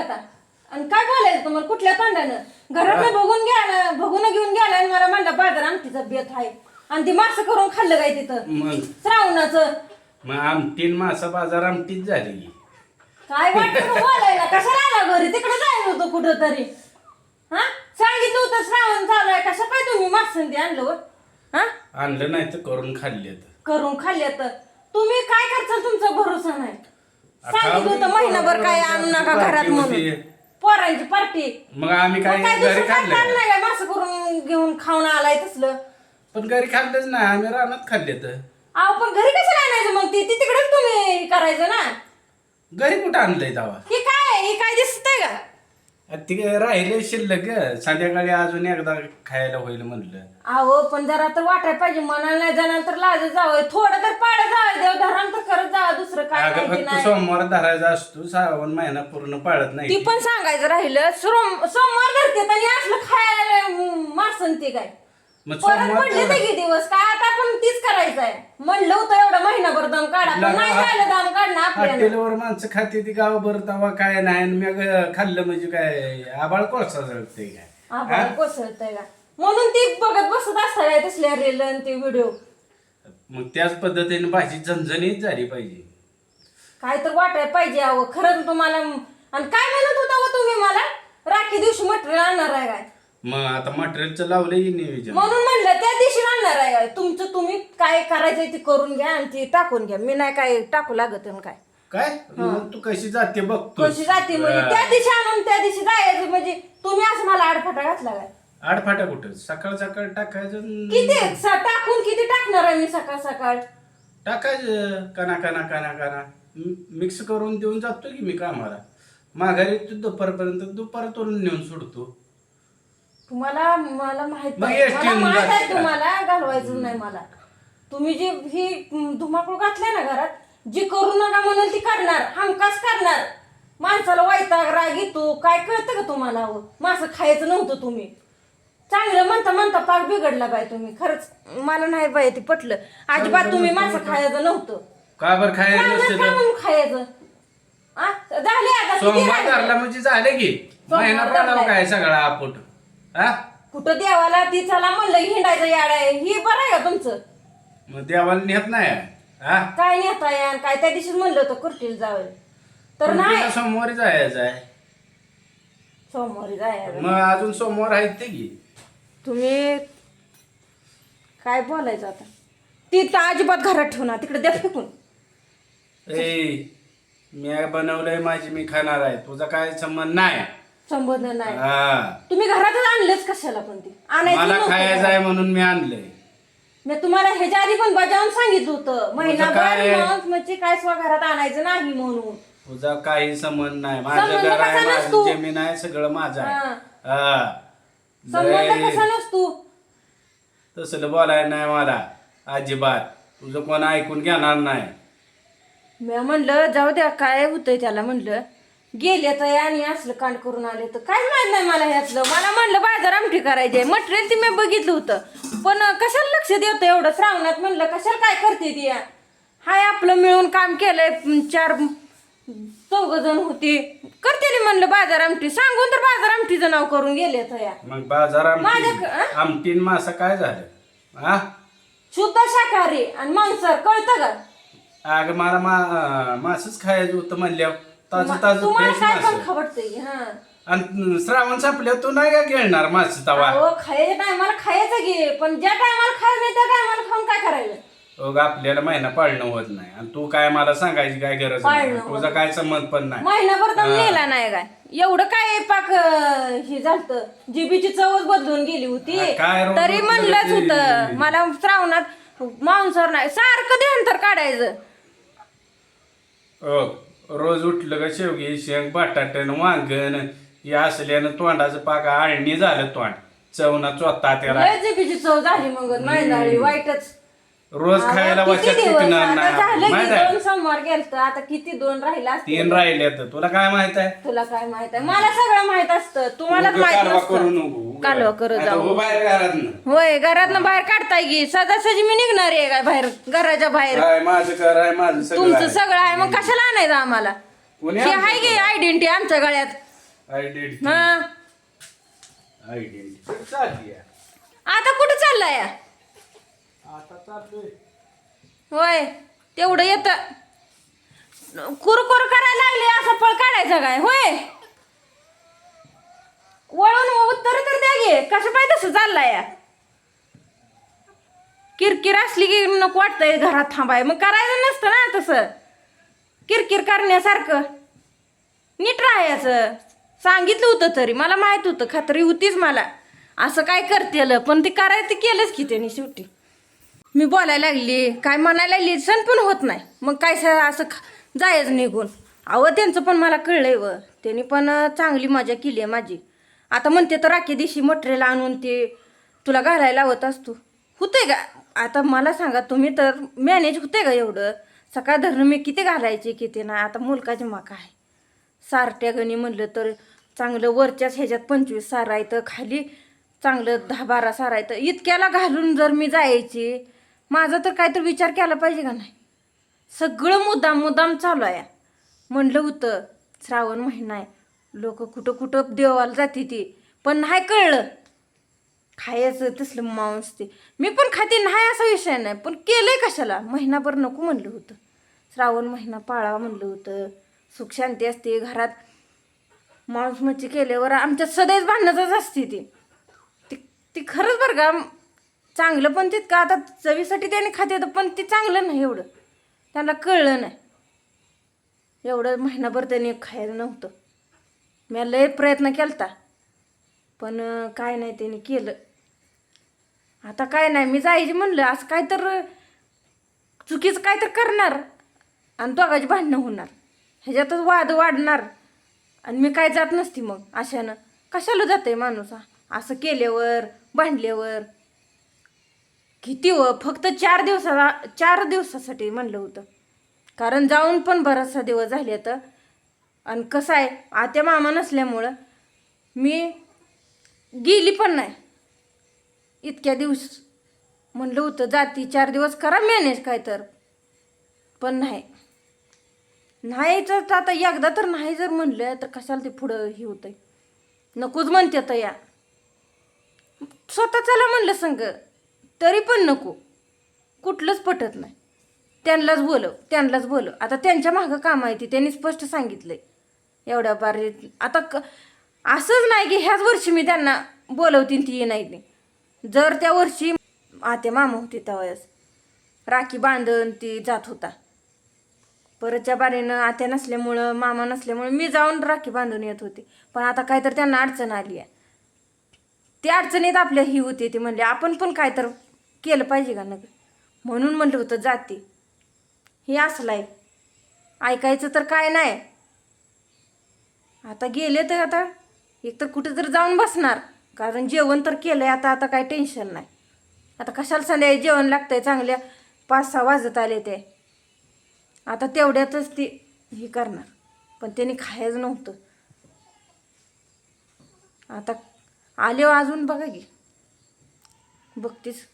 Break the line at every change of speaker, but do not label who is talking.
आता. आणि काय बोलायचं तुम्हाला? कुठल्या तोंडानं घरात बघून घ्या बघून घेऊन गेला आणि मला म्हणला बाजार आमटीचा बेत आहे. आणि ती मासं करून खाल्लं काय तिथं?
मग?
श्रावणाचं.
मग आमटीन मासा बाजार आमटीच झाली.
काय वाटतं मग बोलायला? कशाला आला घरी? तिकडे जायला होतं कुठं तरी हा? सांगितलं होतं श्रावण चालू आहे. कशा काय तुम्ही मासंदी आणलं व? हा?
आणलं नाही तर करून खाल्ले
करून खाल्ल्या तर तुम्ही काय करचाल तुमचा भरोसा नाही. सांगितलं होतं महिनाभर काय आणू नका घरात म्हणून. पोरांची पार्टी.
मग आम्ही काय
काय
घरी
दुसरं काय
खाल्लं?
नाही काय? मासं करून घेऊन खाऊन आलाय तसलं.
पण घरी खाल्लंच नाही आम्ही रानात खाल्ले तर.
अहो पण घरी कशाला आणायचं मग ती? ती तिकडेच तुम्ही करायचं ना.
घरी कुठं आणलंय तवा?
हे काय? हे काय दिसतंय का?
ती काय राहिले शिल्लक ग. संध्याकाळी अजून एकदा खायला होईल म्हणलं.
अहो पण जरा तर वाटायला पाहिजे मनाला नाही जाणार तर लाज जावं थोडं तर पाळ जावं देव धरण तर करत जावं दुसरं काय
अगं
माहिती
फक्त
नाही.
सोमवार धरायचा असतो श्रावण महिना पूर्ण पाळत
ती
नाही
पण सांगायचं राहिलं सोम- सोमवार धरते आणि असलं खायला मासन ते काय.
मग
परत
सोमवार
पडले ते किती दिवस काय आता आपण तीच करायचं आहे म्हणलं होतं एवढं महिनाभर दम काढा पण नाही झालं दम काढणं आपल्याला.
हॉटेलवर माणसं खाते ती गावभर तवा काय नाही आणि मग खाल्लं म्हणजे काय आबाळ कोळसा जळते काय
आपण कोसळतंय का? म्हणून ती बघत बसत असता काय तसल्या रेल आणि ते व्हिडिओ
मग त्याच पद्धतीने भाजी झणझणीत झाली पाहिजे.
काय तर वाटायला पाहिजे अहो खरंच तुम्हाला आणि काय म्हणत होता हो तुम्ही मला? राखी दिवशी मटेरियल आणणार आहे काय?
मग आता मटेरियलचं लावलंय नियोजन
म्हणून म्हणलं त्या दिवशी आणणार आहे तुमचं तुम्ही काय करायचंय ते करून घ्या आणि ते टाकून घ्या. मी नाही काय टाकू लागत आणि काय.
काय? मग तू कशी जाते बघतो
कशी जाते म्हणजे त्या दिवशी आणून त्या दिवशी जायचं म्हणजे तुम्ही असं मला आडफाटा घातला काय?
आडफाटा कुठं? सकाळ सकाळ टाकायचं
किती? स- टाकून किती टाकणार आहे मी सकाळ सकाळ?
टाकायचं कना कना कना कना. मिक्स करून देऊन जातो की मी कामाला? माघारी तू दुपारपर्यंत दुपारतून नेऊन सोडतो.
तुम्हाला मला माहीत
मग. एस
मला माहीत आहे? तुम्हाला घालवायचं नाही मला तुम्ही जी ही धुमाकूळ घातलाय ना घरात जी करू नका म्हणाल ती करणार हमखास करणार माणसाला वैताग राग येतो काय कळतं का तुम्हाला अहो? मासं खायचं नव्हतं तुम्ही चांगलं म्हणता म्हणता पाक बिघडला बाय तुम्ही खरंच मला नाही बाय ते पटलं अजिबात तुम्ही मासं खायचं नव्हतं
का बरं खायला
चांगलं
नसतं
का
तर?
म्हणून खायचं आ? झाले आता किती
सोमवार
राहिले?
धरला म्हणजे झालं की
सोमवार
महिना
धरलाय.
पाडावं काय सगळा आपोट हा?
कुठं देवाला ती चला म्हणलं हिंडायचं याड आहे. ही बरं आहे का तुमचं?
मग देवाला नेत नाही. हा?
काय नेता या काय? त्या दिवशी म्हणलं होतं कुर्टीला जावं. तर नाही.
सोमवारी जायचं आहे.
सोमवारी जायचं.
मग अजून सोमवार आहेत ते की.
तुम्ही काय बोलायचं आता? ती तर अजिबात घरात ठेवणार तिकडे द्या फेकून.
ए मी बनवलंय माझी मी खाणार आहे. तुझा काय संबंध नाही.
संबंध नाही.
हा.
तुम्ही घरातच आणलेच कशाला पण ती? आणायचं
मला. खायचं आहे म्हणून मी आणलंय.
मी तुम्हाला ह्याच्या आधी पण बजावून सांगितलं होतं. महिनाभर? मांस म्हणजे काय स्व घरात आणायचं नाही म्हणून.
तुझा काही संबंध नाही. माझं
संबंध
घर आहे
कसा
माझं
नसतो?
जमीन आहे सगळं माझं आहे.
हा.
हा.
संबंध
लय
कसा नसतो?
तसलं बोलायला नाही मला. अजिबात. तुझं कोण ऐकून घेणार नाही.
मी म्हणलं जाऊ द्या काय होतंय त्याला म्हणलं. गेले तर आणि असलं कांड करून आले तर काय माहीत नाही मला ह्यातलं. मला म्हणलं बाजार आमटी करायचे मटेरियल ती मी बघितलं होतं. पण कशाला लक्ष देतं एवढं? श्रावणात म्हणलं कशाला काय करते ती? हाय आपलं मिळून काम केलंय. चार चौघ जण होती. करते म्हणलं बाजार आमटी. सांगून तर बाजार आमटीचं नाव करून गेले तर या.
मग बाजार आमटी
माझ्या-?
आमटीन मासा काय झालं? हा
शुद्ध शाकाहारी आणि मांसर कळतं का?
अगं मला मा मासच खायचं होतं म्हणल्यावर. ताजं ताजं
तुम्हाला
फ्रेश
काय पण
मास
हा.
आणि श्रावण संपल्यावर तू नाही का घेणार मास तवा?
अहो खायच्या टायमाला खायचं घे पण ज्या टायमाला खायचं नाही त्या टायमाला खाऊन काय करायचं?
अग आपल्याला महिना पाळणं होत नाही. आणि तू काय मला सांगायची काय गरज नाही.
पाळणं होत
तुझा काय संबंध पण नाही.
महिनाभर दम नेला नाही काय? एवढं काय पाक अं, हे झालत? जिबीची चवच बदलून गेली होती.
हा, काय रोग
तरी
बदललं
म्हणलंच? होतं मला श्रावणात मांसावर नाही. सारखं ध्यान तर काढायचं.
अ, रोज उठलं का शेवगी शेंग बटाटन वांगण. हे असल्यानं तोंडाचं पाक आळणी झालं तोंड. चवना चोता त्याला.
लय चव झाली मग नाही झाली वाईटच.
रोज खायला
अहो,
वशात
किती दिवस?
टिकणार
आता
नाही
झालं
माहीत
की
आहे?
दोन सोमवार गेलत आता किती दोन राहिला
तीन राहिले तर तुला काय माहीत आहे?
तुला काय माहीत आहे? मला सगळं माहीत असतं. तुम्हालाच
उगा
माहीत
करू
नसतं.
नको
कालवा करत
आता
जाऊ.
बाहेर घरातनं.
होय घरातनं बाहेर काढताय की? सजासजी मी निघणार आहे काय बाहेर? घराच्या बाहेर.
काय माझं कर आहे माझं सगळं
तुमचं
आहे.
सगळं आहे. मग कशाला आणायचं आम्हाला?
कोणी
हे आहे की आयडेंटिटी आमच्या गळ्यात?
आयडेंटिटी
हा.
आयडेंटिटी.
आता कुठं चाललोय? होय तेवढं येत. कुरकुर करायला लागली असं फळ काढायचं काय? होय. वळून उत्तर तर द्या गे कसं पाहिजे तसं चाललाय किरकिर असली की नको वाटतंय घरात थांबाय. मग करायचं नसतं ना तसं. किरकिर करण्यासारखं. नीट राहायचं. सांगितलं होतं तरी मला माहीत होतं. खात्री होतीच मला. असं काय करतेल? पण ते करायचं केलंच की त्यांनी शेवटी. मी बोलायला लागली. काय म्हणायला लागली? सण पण होत नाही. मग काय स- असं जायच जायचं निघून. अहो त्यांचं पण मला कळलंय व. त्यांनी पण चांगली मजा केली आहे माझी. आता म्हणते तर राखी दिशी मटेरियल आणून ते तुला घालायला लावत असतो. होतंय का? आता मला सांगा तुम्ही तर मॅनेज होतंय का एवढं? सकाळ धरणं मी किती घालायचे किती नाही? आता मुलकाची माका आहे. सारट्या गणी म्हणलं तर चांगलं वरच्याच ह्याच्यात पंचवीस सारायतं खाली चांगलं दहा बारा सारायतं इतक्याला घालून जर मी जायची माझा तर काहीतरी विचार केला पाहिजे का नाही? सगळं मुद्दाम मुद्दाम चालू आहे. म्हणलं होतं श्रावण महिना आहे. लोक कुठं कुठं देवाला जाते ती. पण नाही कळलं. खायचं तसलं मांस ते. मी पण खाते नाही असा विषय नाही. पण केलंय कशाला? महिनाभर नको म्हणलं होतं. श्रावण महिना पाळावा म्हणलं होतं. सुख शांती असते घरात. मांस मच्छी केल्यावर आमच्या सदैव भांडणच असते ती. ती ती खरंच बरं का? चांगलं पण तितकं आता चवीसाठी त्याने खाते तर पण ते चांगलं नाही एवढं. त्यांना कळलं नाही. एवढं महिनाभर त्याने खायला नव्हतं. मी लय प्रयत्न केलता पण काय नाही त्याने केलं. आता काय नाही मी जायची म्हणलं असं काय तर चुकीचं काय तर करणार आणि दोघाची भांडणं होणार. ह्याच्यातच वाद वाढणार. आणि मी काय जात नसती मग अशानं. कशाला जाते माणूस हा? असं केल्यावर भांडल्यावर किती व फक्त चार दिवसाला चार दिवसासाठी म्हणलं होतं. कारण जाऊन पण बराचसा दिवस झाले तर आणि कसं आहे आत्या मामा नसल्यामुळं मी गेली पण नाही. इतक्या दिवस म्हणलं होतं जाती चार दिवस करा मॅनेज काय तर. पण नाही. नाही तर आता एकदा तर नाही जर म्हणलं तर कशाला ते पुढं हे होतं नकोच म्हणते तर या. स्वतः चला म्हणलं संग. तरी पण नको. कुठलंच पटत नाही. त्यांनाच बोलव त्यांनाच बोलव. आता त्यांच्या मागं काम आहे ती. त्यांनी स्पष्ट सांगितलंय. एवढ्या बारे आता क असंच नाही की ह्याच वर्षी मी त्यांना बोलवतीन ती नाही. जर त्या वर्षी आते मामा होते त्यावेळेस राखी बांधून ती जात होता. परतच्या बारीनं आत्या नसल्यामुळं मामा नसल्यामुळं मी जाऊन राखी बांधून येत होते. पण आता काय तर त्यांना अडचण आली आहे. ती अडचणीत आपल्या ही होती ती म्हणले आपण पण काय तर केलं पाहिजे का नग म्हणून म्हटलं होतं जाते. हे असलं आहे ऐकायचं तर काय नाही. आता गेले तर आता एक तर कुठे तर जाऊन बसणार. कारण जेवण तर केलं आहे आता आता काय टेन्शन नाही. आता कशाला संध्याकाळी जेवण लागतं आहे चांगल्या? पाच सहा वाजत आले ते. आता तेवढ्यातच ती हे करणार. पण त्यांनी खायचं नव्हतं. आता आले हो अजून बघा की. बघतीस.